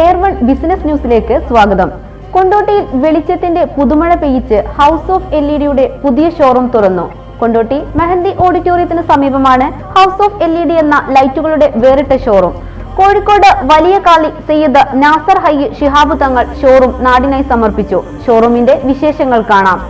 Air one business ന്യൂസിലേക്ക് സ്വാഗതം. കൊണ്ടോട്ടിയിൽ വെളിച്ചത്തിന്റെ പുതുമഴ പെയ്യിച്ച് ഹൗസ് ഓഫ് എൽ ഇ ഡിയുടെ പുതിയ ഷോറൂം തുറന്നു. കൊണ്ടോട്ടി മെഹന്തി ഓഡിറ്റോറിയത്തിന് സമീപമാണ് house of L E D എന്ന ലൈറ്റുകളുടെ വേറിട്ട ഷോറൂം കോഴിക്കോട് വലിയ കാളി സയ്യിദ് നാസർ ഹയ്യ് ഷിഹാബ് തങ്ങൾ ഷോറൂം നാടിനായി സമർപ്പിച്ചു. ഷോറൂമിന്റെ വിശേഷങ്ങൾ കാണാം.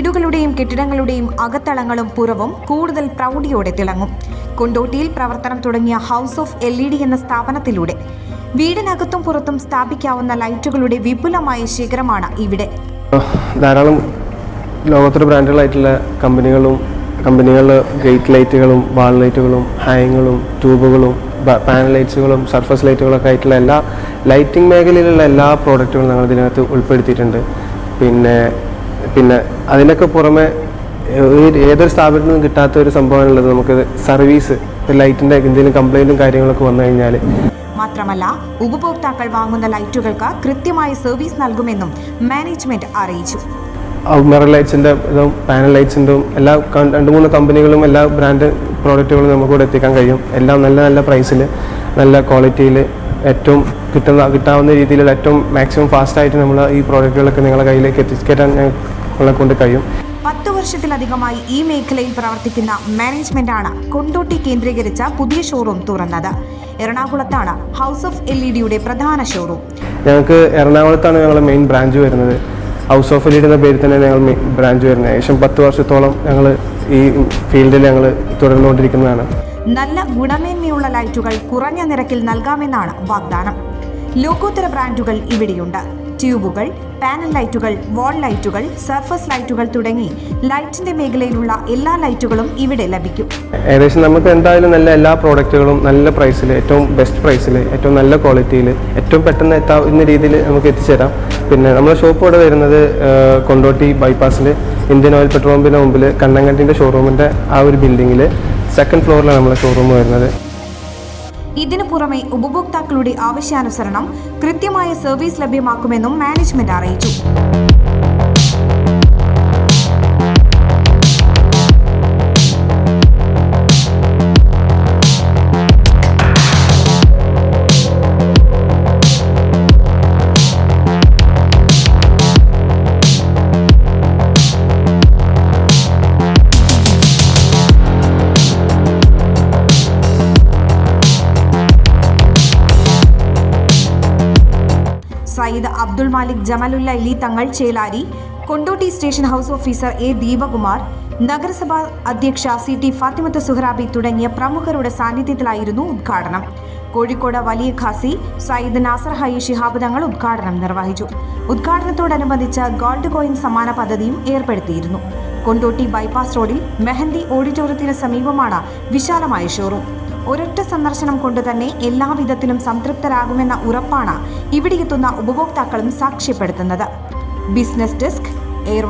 വീടുകളുടെയും കെട്ടിടങ്ങളുടെയും അകത്തളങ്ങളും പുറവും കൂടുതൽ പ്രൗഢിയോടെ തിളങ്ങും. കൊണ്ടോട്ടിയിൽ പ്രവർത്തനം തുടങ്ങിയ house of L E D എന്ന സ്ഥാപനത്തിലൂടെ വീടിനകത്തും പുറത്തും സ്ഥാപിക്കാവുന്ന ലൈറ്റുകളുടെ വിപുലമായ ശേഖരമാണ് ഇവിടെ. ധാരാളം ലോകോത്തര ബ്രാൻഡുകളായിട്ടുള്ള കമ്പനികളും കമ്പനികളിൽ ഗേറ്റ് ലൈറ്റുകളും വാൾ ലൈറ്റുകളും ഹാങ്ങുകളും ട്യൂബുകളും പാനൽ ലൈറ്റ്സുകളും സർഫസ് ലൈറ്റുകളൊക്കെ ആയിട്ടുള്ള എല്ലാ ലൈറ്റിംഗ് മേഖലയിലുള്ള എല്ലാ പ്രോഡക്റ്റുകളും ഞങ്ങൾ ഇതിനകത്ത് ഉൾപ്പെടുത്തിയിട്ടുണ്ട്. പിന്നെ പിന്നെ അതിനൊക്കെ പുറമെ ഏതൊരു സ്ഥാപനത്തിൽ നിന്നും കിട്ടാത്ത ഒരു സംഭവമാണുള്ളത്. നമുക്ക് സർവീസ് ലൈറ്റിന്റെ എന്തെങ്കിലും കംപ്ലൈന്റും കാര്യങ്ങളൊക്കെ വന്നു കഴിഞ്ഞാൽ മാത്രമല്ല ഉപഭോക്താക്കൾ വാങ്ങുന്ന ലൈറ്റുകൾക്ക് കൃത്യമായ സർവീസ് നൽകുമെന്നും മാനേജ്മെന്റ് അറിയിച്ചു. മിറർ ലൈറ്റ്സിന്റെ ഇതും പാനൽ ലൈറ്റ്സിന്റെയും എല്ലാ രണ്ട് മൂന്ന് കമ്പനികളും എല്ലാ ബ്രാൻഡ് പ്രോഡക്റ്റുകളും നമുക്ക് ഇവിടെ എത്തിക്കാൻ കഴിയും. എല്ലാം നല്ല നല്ല പ്രൈസിൽ നല്ല ക്വാളിറ്റിയിൽ ഏറ്റവും കിട്ടുന്ന കിട്ടാവുന്ന രീതിയിൽ ഏറ്റവും മാക്സിമം ഫാസ്റ്റായിട്ട് നമ്മൾ ഈ പ്രോഡക്റ്റുകളൊക്കെ നിങ്ങളുടെ കയ്യിലേക്ക് എത്തിക്കാൻ ഞങ്ങളെ കൊണ്ട് കഴിയും. പത്ത് വർഷത്തിലധികമായി ഈ മേഖലയിൽ പ്രവർത്തിക്കുന്ന മാനേജ്മെന്റ് ആണ് കൊണ്ടോട്ടി കേന്ദ്രീകരിച്ച പുതിയ ഷോറൂം തുറന്നത്. എറണാകുളത്താണ് ഹൗസ് ഓഫ് എൽ ഇ ഡിയുടെ പ്രധാന ഷോറൂം ഞങ്ങൾക്ക് എറണാകുളത്താണ് ഞങ്ങളുടെ മെയിൻ ബ്രാഞ്ച് വരുന്നത്. ഹൗസ് ഓഫ് ലീഡ് എന്ന പേരിൽ തന്നെ ഞങ്ങൾ ബ്രാഞ്ച് വരുന്നത്. ഏകദേശം പത്ത് വർഷത്തോളം ഞങ്ങൾ ഈ ഫീൽഡിൽ ഞങ്ങൾ തുടർന്നുകൊണ്ടിരിക്കുന്നതാണ്. നല്ല ഗുണമേന്മയുള്ള ലൈറ്റുകൾ കുറഞ്ഞ നിരക്കിൽ നൽകാമെന്നാണ് വാഗ്ദാനം. ലോകോത്തര ബ്രാൻഡുകൾ ഇവിടെയുണ്ട്. ട്യൂബുകൾ പാനൽ ലൈറ്റുകൾ വാൾ ലൈറ്റുകൾ സർഫസ് ലൈറ്റുകൾ തുടങ്ങി ലൈറ്റിന്റെ മേഖലയിലുള്ള എല്ലാ ലൈറ്റുകളും ഇവിടെ ലഭിക്കും. ഏകദേശം നമുക്ക് എന്തായാലും നല്ല എല്ലാ പ്രോഡക്റ്റുകളും നല്ല പ്രൈസിൽ ഏറ്റവും ബെസ്റ്റ് പ്രൈസിൽ ഏറ്റവും നല്ല ക്വാളിറ്റിയിൽ ഏറ്റവും പെട്ടെന്ന് എത്താവുന്ന രീതിയിൽ നമുക്ക് എത്തിച്ചേരാം. പിന്നെ നമ്മുടെ ഷോപ്പ് ഇവിടെ വരുന്നത് കൊണ്ടോട്ടി ബൈപ്പാസിൽ ഇന്ത്യൻ ഓയിൽ പെട്രോൾ പമ്പിന് മുമ്പിൽ കണ്ണങ്കണ്ടിന്റെ ഷോറൂമിന്റെ ആ ഒരു ബിൽഡിങ്ങിൽ സെക്കൻഡ് ഫ്ലോറിലാണ് നമ്മുടെ ഷോറൂം വരുന്നത്. ഇതിനു പുറമെ ഉപഭോക്താക്കളുടെ ആവശ്യാനുസരണം കൃത്യമായ സർവീസ് ലഭ്യമാക്കുമെന്നും മാനേജ്മെന്റ് അറിയിച്ചു. Sayyid Abdul Malik Jamalulla ഇലി Thangal Chelari Kondotty station house officer A Deepakumar നഗരസഭാ അധ്യക്ഷ സി ടി ഫാത്തിമത്ത് സുഹ്രാബി തുടങ്ങിയ പ്രമുഖരുടെ സാന്നിധ്യത്തിലായിരുന്നു ഉദ്ഘാടനം. കോഴിക്കോട് വലിയ ഖാസി സയ്യിദ് നാസർ ഹൈ ഷിഹാബ് തങ്ങൾ ഉദ്ഘാടനം നിർവഹിച്ചു. ഉദ്ഘാടനത്തോടനുബന്ധിച്ച് ഗോൾഡ് കോയിൻ സമ്മാന പദ്ധതിയും ഏർപ്പെടുത്തിയിരുന്നു. കൊണ്ടോട്ടി ബൈപ്പാസ് റോഡിൽ മെഹന്തി ഓഡിറ്റോറിയത്തിന് സമീപമാണ് വിശാലമായ ഷോറൂം. ഒരൊറ്റ സന്ദർശനം കൊണ്ട് തന്നെ എല്ലാവിധത്തിലും സംതൃപ്തരാകുമെന്ന ഉറപ്പാണ് ഇവിടെയെത്തുന്ന ഉപഭോക്താക്കളും സാക്ഷ്യപ്പെടുത്തുന്നത്. Business desk air